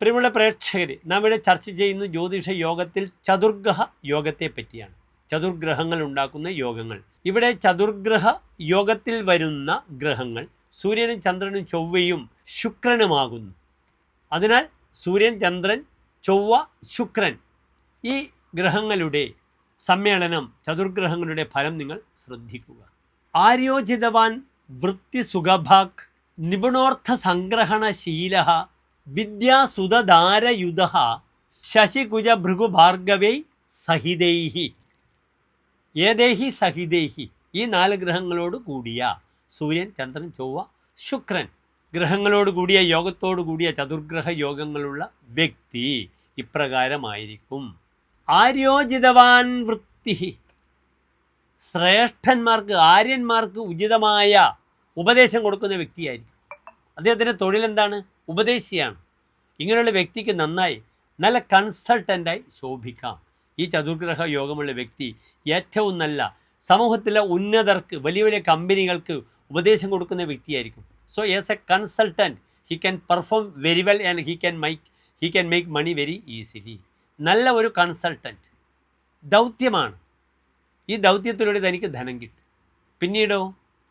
പ്രിയമുള്ള പ്രേക്ഷകർ നാം ഇവിടെ ചർച്ച ചെയ്യുന്ന ജ്യോതിഷ യോഗത്തിൽ ചതുർഗ്രഹ യോഗത്തെ പറ്റിയാണ് ചതുർഗ്രഹങ്ങൾ ഉണ്ടാക്കുന്ന യോഗങ്ങൾ. ഇവിടെ ചതുർഗ്രഹ യോഗത്തിൽ വരുന്ന ഗ്രഹങ്ങൾ സൂര്യനും ചന്ദ്രനും ചൊവ്വയും ശുക്രനുമാകുന്നു. അതിനാൽ സൂര്യൻ ചന്ദ്രൻ ചൊവ്വ ശുക്രൻ ഈ ഗ്രഹങ്ങളുടെ സമ്മേളനം ചതുർഗ്രഹങ്ങളുടെ ഫലം നിങ്ങൾ ശ്രദ്ധിക്കുക. ആര്യോചിതവാൻ വൃത്തി സുഖഭാക് നിപുണോർത്ഥ സംഗ്രഹണശീല വിദ്യാസുതധാരയുധ ശശികുജ ഭൃഗുഭാർഗവൈ സഹിതൈഹി. ഏതേഹി സഹിതേഹി? ഈ നാല് ഗ്രഹങ്ങളോട് കൂടിയ സൂര്യൻ ചന്ദ്രൻ ചൊവ്വ ശുക്രൻ. ഗ്രഹങ്ങളോട് കൂടിയ യോഗത്തോട് കൂടിയ ചതുർഗ്രഹ യോഗങ്ങളുള്ള വ്യക്തി ഇപ്രകാരമായിരിക്കും. ആര്യോചിതവാൻ വൃത്തി ശ്രേഷ്ഠന്മാർക്ക് ആര്യന്മാർക്ക് ഉചിതമായ ഉപദേശം കൊടുക്കുന്ന വ്യക്തിയായിരിക്കും. അദ്ദേഹത്തിന്റെ തൊഴിലെന്താണ്? ഉപദേശിയാണ്. ഇങ്ങനെയുള്ള വ്യക്തിക്ക് നന്നായി നല്ല കൺസൾട്ടന്റായി ശോഭിക്കാം. ഈ ചതുർഗ്രഹ യോഗമുള്ള വ്യക്തി ഏറ്റവും നല്ല സമൂഹത്തിലെ ഉന്നതർക്ക് വലിയ വലിയ കമ്പനികൾക്ക് ഉപദേശം കൊടുക്കുന്ന വ്യക്തിയായിരിക്കും. So as a consultant he can perform very well and he can mike he can make money very easily നല്ല ഒരു കൺസൾട്ടന്റ് ദൗത്യമാണ്. ഈ ദൗത്യത്തിലൂടെ തനിക്ക് ധനം കിട്ടും. പിന്നീടോ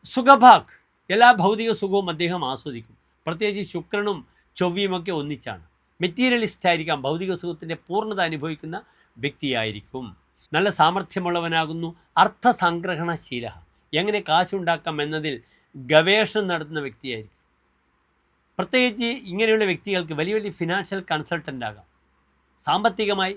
സുഖഭാഗ്. എല്ലാ ഭൗതിക സുഖവും അദ്ദേഹം ആസ്വദിക്കും. പ്രത്യേകിച്ച് ശുക്രനും ചൊവ്വയുമൊക്കെ ഒന്നിച്ചാണ്. മെറ്റീരിയലിസ്റ്റ് ആയിരിക്കാം ഭൗതിക സുഖത്തിന്റെ പൂർണത അനുഭവിക്കുന്ന വ്യക്തിയായിരിക്കും. നല്ല സാമർഥ്യമുള്ളവനാകുന്നു അർത്ഥസംഗ്രഹണശീല എങ്ങനെ കാശുണ്ടാക്കാം എന്നതിൽ ഗവേഷണം നടത്തുന്ന വ്യക്തിയായിരിക്കും. പ്രത്യേകിച്ച് ഇങ്ങനെയുള്ള വ്യക്തികൾക്ക് വലിയ വലിയ ഫിനാൻഷ്യൽ കൺസൾട്ടന്റ് ആകാം. സാമ്പത്തികമായി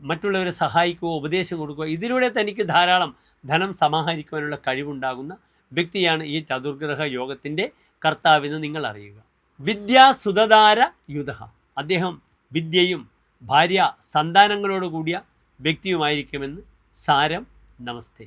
മറ്റുള്ളവരെ സഹായിക്കുകയോ ഉപദേശം കൊടുക്കുകയോ ഇതിലൂടെ തനിക്ക് ധാരാളം ധനം സമാഹരിക്കുവാനുള്ള കഴിവുണ്ടാകുന്ന വ്യക്തിയാണ് ഈ ചതുർഗ്രഹ യോഗത്തിന്റെ കർത്താവെന്ന് നിങ്ങൾ അറിയുക. വിദ്യാസുതധാര യുധ. അദ്ദേഹം വിദ്യയും ഭാര്യ സന്താനങ്ങളോട് കൂടിയ വ്യക്തിയുമായിരിക്കുമെന്ന് സാരം. നമസ്തേ.